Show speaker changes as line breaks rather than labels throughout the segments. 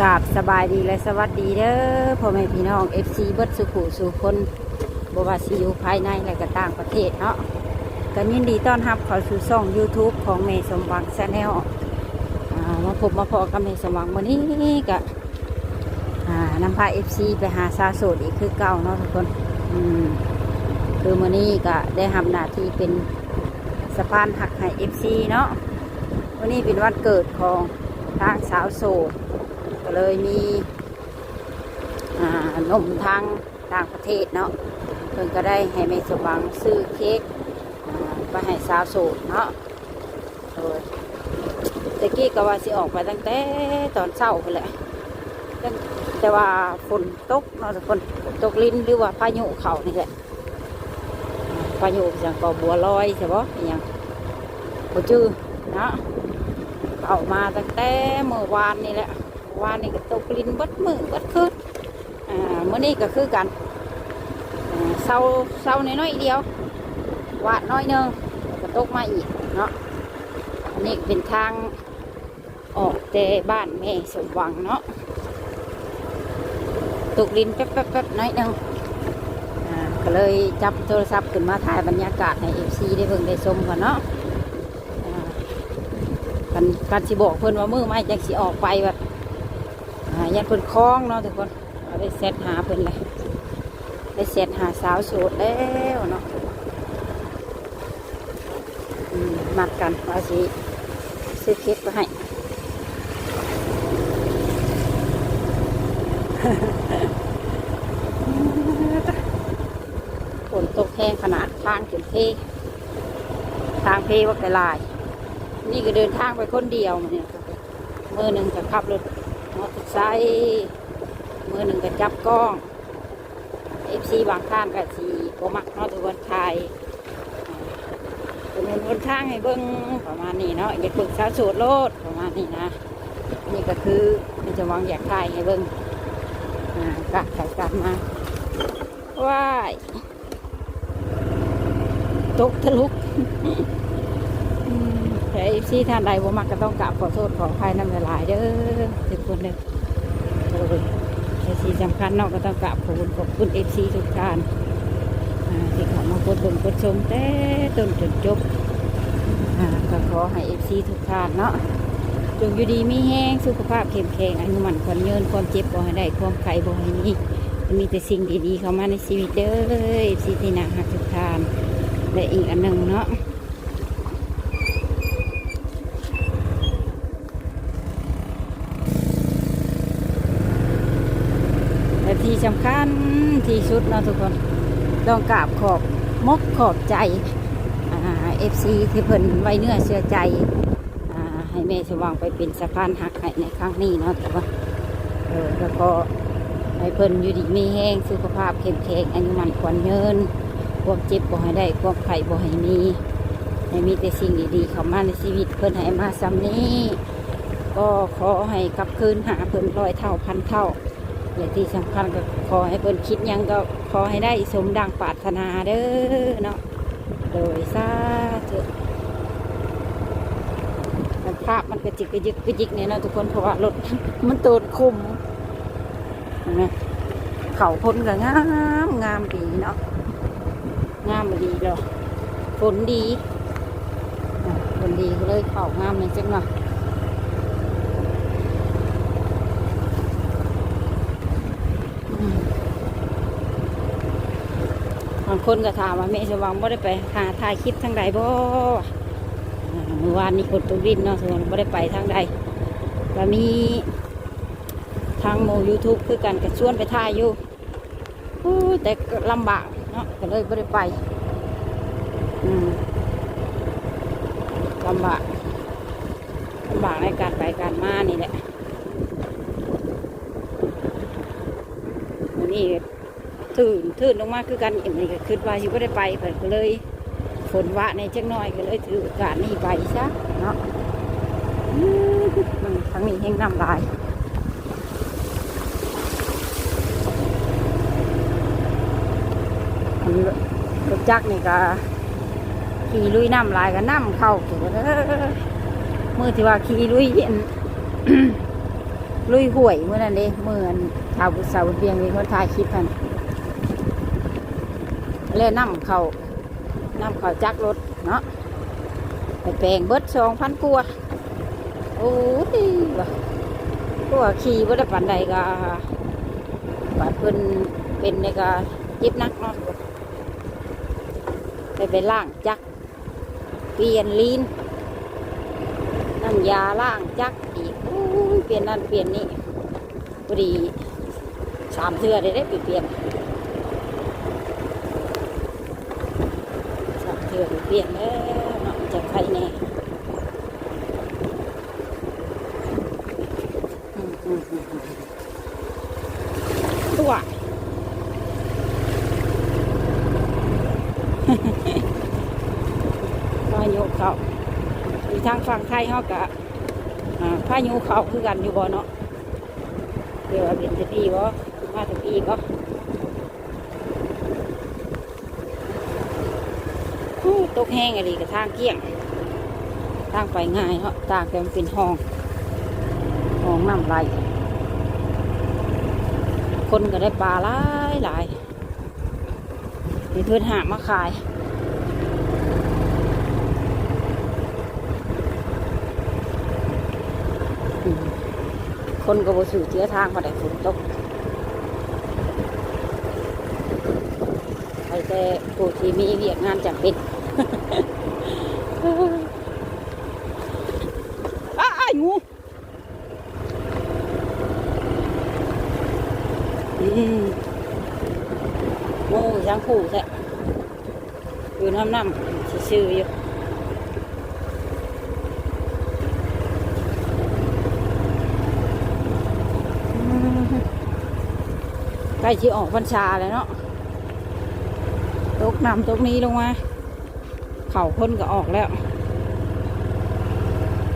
กราบสบายดีและสวัสดีเด้อพ่อแม่พี่น้อง FC เบิร์ดสุขุสู่คนบวาซิอยู่ภายในและก็ต่างประเทศเนาะก็ยินดีต้อนรับเข้าสู่ช่อง YouTube ของเมสมหวังแชาแนลมาพบมาพอกับเมสมหวังวันนี้ก็อ่านำพา FC ไปหาซาโสดอีกคือเก่าเนาะทุกคนอืมคือวันนี้ก็ได้ทำหน้าที่เป็นสะพานหักให้ FC เนาะวันนี้เป็นวันเกิดของทางสาวโสด ก็เลยมีนมทางต่างประเทศเนาะเพิ่นก็ได้ให้แม่สว่างซื้อเค้กอ่าไปให้สาวโสดเนาะโดยตะกี้ก็ว่าสิออกไปตั้งแต่ตอนเช้าไปแหละแต่ว่าฝนตกเนาะทุกฝนตกลิ้นหรือว่าพายุเขานี่แหละพายุอย่างก็บัวลอยใช่ปะอย่างบ่จื้อเนาะเข้ามาตั้งแต่เมื่อวานนี่แหละ วานนี่ก็ตกลินบดมือเบดคืนอ่าเมื่อนี้ก็คือกันอ่าเศร้าเศร้าน้อยๆเดียววาดน้อยหนึงก็ตกมาอีกเนาะอันนี้เป็นทางออกแต่บ้านแม่สมหวังเนาะตกลินแป๊บๆๆน้อยหนึงอ่าก็เลยจับโทรศัพท์ขึ้นมาถ่ายบรรยากาศให้เอฟซีได้เบิ่งได้ชมกันเนาะอ่ากันกันสิบอกเพิ่นว่ามือไม่จังสิออกไปแบบ ยันเพิ่นคล้องเนาะทุกคนเอาได้เซตหาเพิ่นเลยได้เซตหาสาวโสดแล้วเนาะมัดกันว่าสิซื้อเค้กมาให้ฝนตกแห้งขนาดทางถึงเททางเพว่าไกลาย นี่ก็เดินทางไปคนเดียวมาเนี่ยมือหนึ่งก็ขับรถ มอเตอร์ไซค์มือหนึ่งก็จับกล้องเอฟซีบางท่านก็สีโกมักเนาะทุกคนไทยเป็นบนทางให้เบิ้งประมาณนี้เนาะอย่าฝึกสาวโสดโลดประมาณนี้นะ นี่ก็คือมันจะวางอยากถ่ายให้เบิ้งกะถ่ายกลับมาว้ายตกทะลุกแต่เอฟซีท่านใดบ่มักก็ต้องกราบขอโทษขออภัยน้ำละลายเด้อทุกคนเด้อโอ้ย แต่สิ่งสำคัญเนาะก็ต้องกราบขอบคุณขอบคุณเอฟซีทุกท่านอ่าที่เขามากดเบิ่งกดชมแต่ต้นจนจบก็ขอให้เอฟซีทุกท่านเนาะจงอยู่ดีมีแห้งสุขภาพเข้มแข็งอายุมันควรยืนความเจ็บบ่ให้ได้ความไข้บ่ให้มีมีแต่สิ่งดีๆเข้ามาในชีวิตเด้อเอฟซีที่น่ารักทุกท่านและอีกอันหนึ่งเนาะ และ ที่สำคัญที่สุดเนาะทุกคนต้องกราบขอบมกขอบใจเอฟซีที่เพิ่นไว้เนื้อเชื่อใจอให้แม่สว่างไปเป็นสะพานหักให้ในครั้งนี้เนาะแต่ว่าเออแล้วก็ให้เพิ่นอยู่ดีมีแห้งสุขภาพเข้มแข็งอายุมันขวัญเยินความเจ็บบ่ให้ได้ความไข้บ่ให้มีให้มีแต่สิ่งดีๆเข้ามาในชีวิตเพิ่นให้มาซ้ำนี้ ก็ขอให้กลับคืนหาเพิ่นร้อยเท่าพันเท่า และที่สำคัญก็ขอให้เพิ่นคิดยังก็ขอให้ได้สมดังปรารถนาเด้อเนาะโดยสาธุมันภาพมันกระจิกกระยิกกระยิกเนี่ยนะทุกคนเพราะว่ารถมันโตดคุมนะเขาพ้นก็งามงามดีเนาะงามดีเลยฝนดีฝนดีก็เลยเขางามเลยจังเนาะ บางคนก็ถามว่าแม่สว่างบ่ได้ไปหาถ่ายคลิปทางใดบ่เมื่อวานนี้คนตุรินเนาะส่วนบ่ได้ไปทางใดก็มีทางโม YouTube คือกันก็ชวนไปถ่ายอยู่แต่ลำบากเนาะก็เลยบ่ได้ไปลำบากลำบากในการไปการมานี่แหละนนี้ ตื่นตื่นลงมาคือกันเอ็มนี่ก็คิดว่าอยู่ก็ได้ไปเพิ่นก็เลยฝนวะในจักหน่อยก็เลยถือโอกาสนี้ไปซะเนาะอืมทั้งนี้แห้งน้ำลายอันรถจักรนี่ก็ขี่ลุยน้ำลายก็น้ำเข้าถือว่าเมือที่ว่าขี่ลุยเย็นลุยห่วยเมื่อนั้นเด้เมื่อนชาวบุษสาวเพียงมีคนถ่ายคลิปกัน แล้วนำเขานำเขาจักรถเนาะไปแปลงเบิดสองพันกัวโอ้ยว่ะกัวาขี่บ่ได้ปันใดก็บาดเพิ่นเป็นในก็เจ็บนักเนาะไปไปล่างจักรเปลี่ยนลีนน้ำยาล้างจักรอีกอู้ยเปลี่ยนนั่นเปลี่ยนนี่พอดีสามเทือได้ได้เปลี่ยน เทือไปเปลี่ยนแล้วเนาะจะใครแน่ตัวพายุเขาอยู่ทางฝั่งไทยเขากะอ่าพายุเขาคือกันอยู่บ่เนาะเดี๋ยวเป็นจะดีบ่มาถึงปีก็โอ้ ตกแห้งอะไรกับทางเกี้ยง ทางไปง่ายเนาะทางแต่มันเป็นห้องห้องน้ำไหลคนก็ได้ปลาหลายหลายมีเพื่อนหามาขายคนก็บ่สู่เชื้อทางมาได้ฝนตกใครแต่ผู้ที่มีเวียกงานจำเป็น อ้ายงูอืมงูช้างคู่แท้อยู่น้ำน้ำซื่ออยู่ใกล้ที่ออกพรรษาแล้วเนาะตกน้ำตกนี้ลงมา เข่าคนก็ออกแล้ว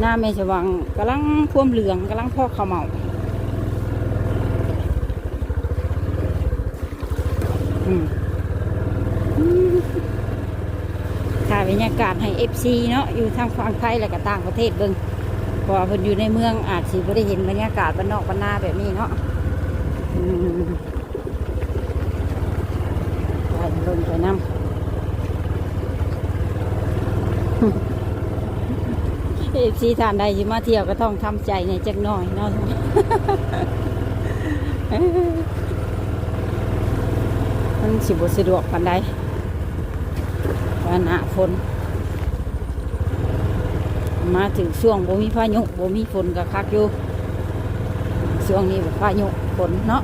หน้าเมชวังกำลังท่วมเหลืองกำลังพอกข้าวเมาถ่ายบรรยากาศให้เอฟซีเนาะอยู่ทางฝั่งไทยและก็ต่างประเทศเบิ่งเพราะว่าเพิ่นอยู่ในเมืองอาจสิไม่ได้เห็นบรรยากาศบ้านนอกบ้านนาแบบนี้เนาะอืมไปลงไปน้ำ เอฟซีทานใดที่มาเที่ยวก็ต้องทำใจในจักหน่อยเนาะมันสิบสะดวกปันใดวันหนาฝนมาถึงช่วงบ่มีพายุบ่มีฝนก็คักอยู่ช่วงนี้บบพายุฝนเนาะ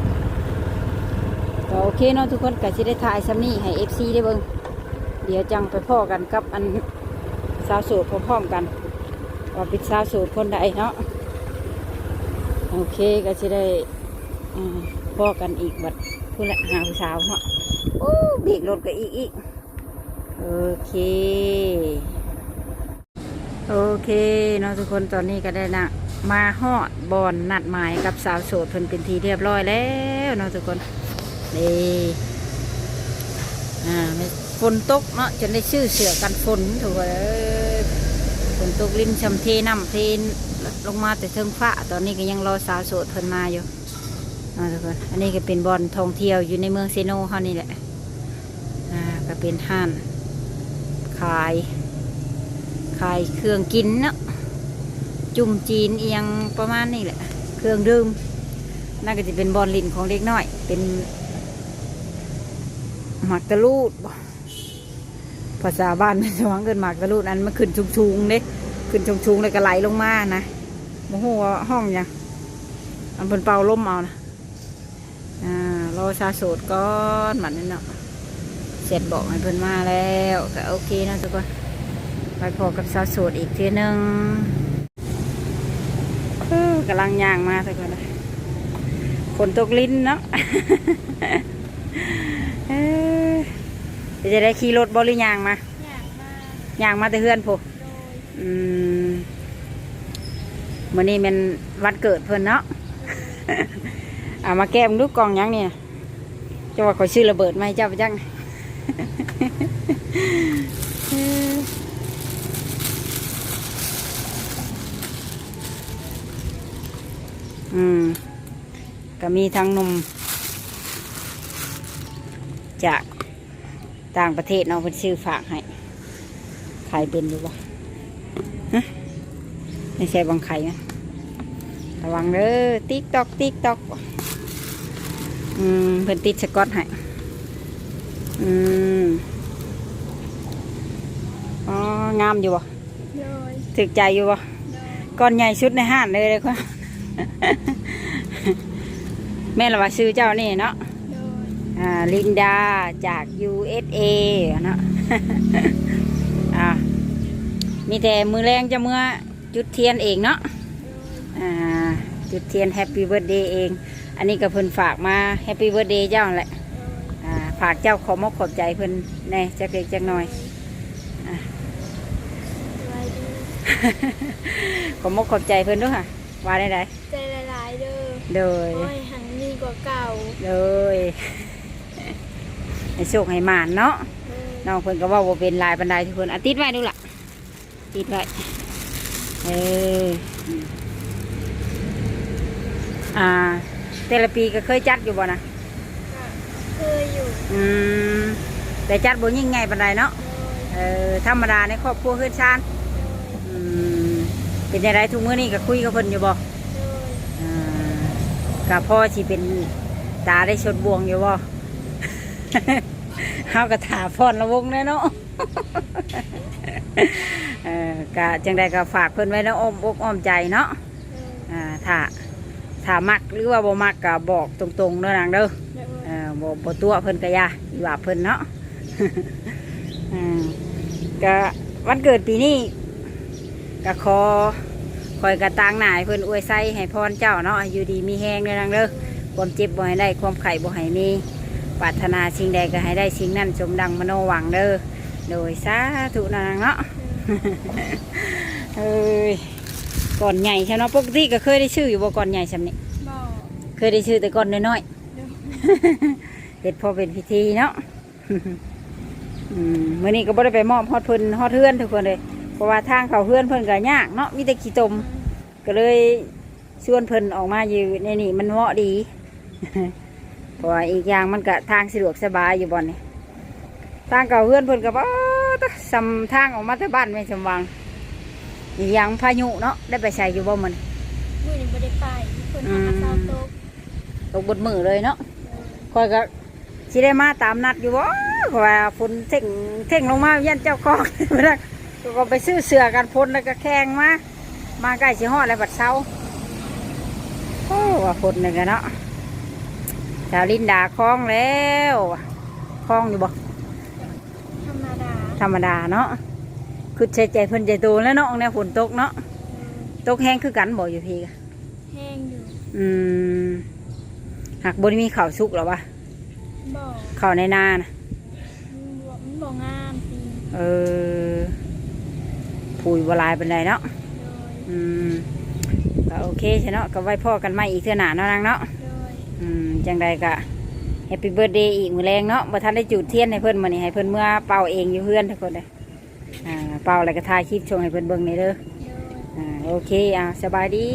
ก็โอเคเนาะทุกคนก็สิได้ถ่ายซ้ำนี้ให้ FC ได้เบิ่งเดี๋ยวจังไปพ่อกันกับอันสาวโสดพร้อมๆกัน ว่าเป็นสาวโสดคนใดเนาะโอเคก็สิได้พ่อกันอีกบัดผู้ละหาผู้สาวเนาะโอ้บรกรถก็อีกอีกโอเค โอเคเนาะทุกคนตอนนี้ก็ได้นะมาฮอดบอนนัดหมายกับสาวโสดเพิ่นเป็นทีเรียบร้อยแล้วเนาะทุกคนนี่อ่าฝนตกเนาะจนได้ชื่อเสือกันฝนถูกเอ้ย ฝนตกลิ้นชำเทน้ำเทนลงมาแต่เทิงฟ้าตอนนี้ก็ยังรอสาวโสดเพิ่นมาอยู่นะทุกคนอันนี้ก็เป็นบอนท่องเที่ยวอยู่ในเมืองเซโนเฮานี่แหละ อ่าก็เป็นห้านขาย ขายเครื่องกินเนาะจุ่มจีนเอียงประมาณนี้แหละ เครื่องดื่มน่าก็จะเป็นบอลลินของเด็กน้อย เป็นหมากตะลูดบ่ ภาษาบ้านมันวังเกินหมากตะลูดอันมันขึ้นชุงๆเด้ขึ้นชุงๆเลยก็ไหลลงมานะโมโหห้องยังอันเป็นเป่าล่มเอานะอ่ารอชาโสดก้อนหมันนี่เนาะเสร็จบอกให้เพิ่นมาแล้วก็โอเคนะทุกคนไปพอกับสาโสดอีกทีหนึ่งเออกำลังย่างมาทุกคนนะฝนตกลิ้นเนาะ เอ้ยเดี๋ยวจะได้ขี่รถบริยางมา
อยากมา
ย่างมาแต่เฮือนผม
โดย
อืมวันนี้เป็นวันเกิดเพิ่นเนาะ เอามาแก้มลูกกล่องหยังเนี่ยจะว่าขอยชื่อระเบิดไหมเจ้าไปจัง อืม ก็มีทั้งหนมจาก ต่างประเทศเนาะเพิ่นซื้อฝากให้ไข่เป็นอยู่บ่ฮะไม่ใช่บางไข่นะระวังเด้อติ๊กตอกติ๊กตอกอืมเพิ่นติดสกอตให้อืมอ๋องามอยู่บ่
โดย
ถึกใจอยู่บ่
โดย
ก้อนใหญ่ชุดในห้างเลยเลยค่ะแม่ละว่าซื้อเจ้านี่เนาะ
โดย
อ่า ลินดาจาก USA เนาะอ่ามีแต่มือแรงจะเมื่อจุดเทียนเองเนาะอ่าจุดเทียนแฮปปี้เบิร์ดเดย์เอง อันนี้ก็เพิ่นฝากมาแฮปปี้เบิร์ดเดย์เจ้านั่นแหละอ่าฝากเจ้าขอมกขอบใจเพิ่นแน่จักเล็กจักน้อย
สบายดี
ขอมกขอบใจเพิ่นด้วยค่ะ ว่าได้ได
ใจละลายเด้อ
โดย
โอ้ยหันดีกว่าเก่า
เลย ให้โชคให้หมานเนาะ
เออ
น้องเพิ่นก็เว่าบ่เป็นลายบันไดทุกคนอาติดไว้ดูล่ะติดไว้เอออ่าแต่ละปีก็เคยจัดอยู่บ่นะ
ก็เคยอยู่
อืมแต่จัดบ่ยิ่งใหญ่บันไดเนาะ
โดย
เออธรรมดาในครอบครัวเฮือนชาน
โดย
อืมเป็นจังไดทุกมื้อนี้ก็คุยกับเพิ่นอยู่บ่
โดย
อ่าก็พ่อสิเป็นตาได้ชดบวงอยู่บ่ เฮาก็ถาพรละวงแน่เนาะเออกะจังใดก็ฝากเพิ่นไว้ในอ้อมอกอ้อมใจเนาะ
โดย
อ่าถ้าถ้ามักหรือว่าบ่มักก็บอกตรงๆเด้อนางเด้อ
โดย
เออบ่บ่ตัวเพิ่นก็อย่าอีว่าเพิ่นเนาะอืมก็วันเกิดปีนี้ก็ขอคอยกระตางหน่ายเพิ่นอวยไส้ให้พรเจ้าเนาะอยู่ดีมีแฮงเด้อนางเด้อความเจ็บบ่ให้ได้ความไข้บ่ให้มี ปรารถนาสิ่งใดก็ให้ได้สิ่งนั้นสมดังมโนหวังเด้อโดยสาธุนางเนาะเอ้ยก่อนใหญ่ใช่เนาะปกติก็เคยได้ชื่ออยู่บ่ก่อนใหญ่สำนี้
บอก
เคยได้ชื่อแต่ก่อนน้อย
โดย
ๆเด็ดพอเป็นพิธีเนาะอืมมื่อนี้ก็บ่ได้ไปมอบฮอดเพิ่นฮอดเฮือนทุกคนเลยเพราะว่าทางเขาเฮือนเพิ่นก็ยากเนาะมีแต่ขี้ตมก็เลยชวนเพิ่นออกมาอยู่ในนี่มันเหมาะดี เพราะว่าอีกอย่างมันก็ทางสะดวกสบายอยู่บ่อนนี่ทางเก่าเฮือนเพิ่นก็บ่ตะสำทางออกมาแต่บ้านไม่สมหวังอีกอย่างพายุเนาะได้ไปใส่อยู่บ่มัน
มือนี้ไม่ได้ไปคน
อื
หามเศร้าตก
ตกบนมือเลยเนาะคอยก็สิได้มาตามนัดอยู่บ่เพราะว่าฝนเท่งเท่งลงมายันเจ้าของมาแล้วก็ไปซื้อเสือกันพลแล้วก็แข่งมา มาใกล้สิฮอดแล้วบัดเช้าโอ้ว่าฝนนี่กันเนาะ ชาวลินดาคล้องแล้วคล้องอยู่บ่
ธรรมดา
ธรรมดาเนาะคือใจใจเพิ่นใจโตแล้วเนาะเนี่ยฝนตกเนาะตกแห้งคือกันบ่อยู่พี่กะ
แห้งอยู่
อืมหักบนมีข้าวสุกหรอวะ
บอก
ข้าวในนานะ
มันบอกมันบอกงามปี
เออปุ๋ยบหลายเป็นไรเนาะ
โดย
อืมก็โอเคใช่เนาะก็ไว้พ่อกันไม่อีกเท่าหนาเนาะนางเนาะ
โดย
อืมจังใดก็แฮปปี้เบิร์ดเดย์อีกมือแรงเนาะบ่ทันได้จุดเทียนให้เพิ่นมานี่ให้เพิ่นเมื่อเป่าเองอยู่เพื่อนทุกคนเลยอ่าเป่าอะไรก็ถ่ายคลิปชงให้เพิ่นเบิ่งในเด้อ
โดย
อ่าโอเคอ่าสบาย
ดี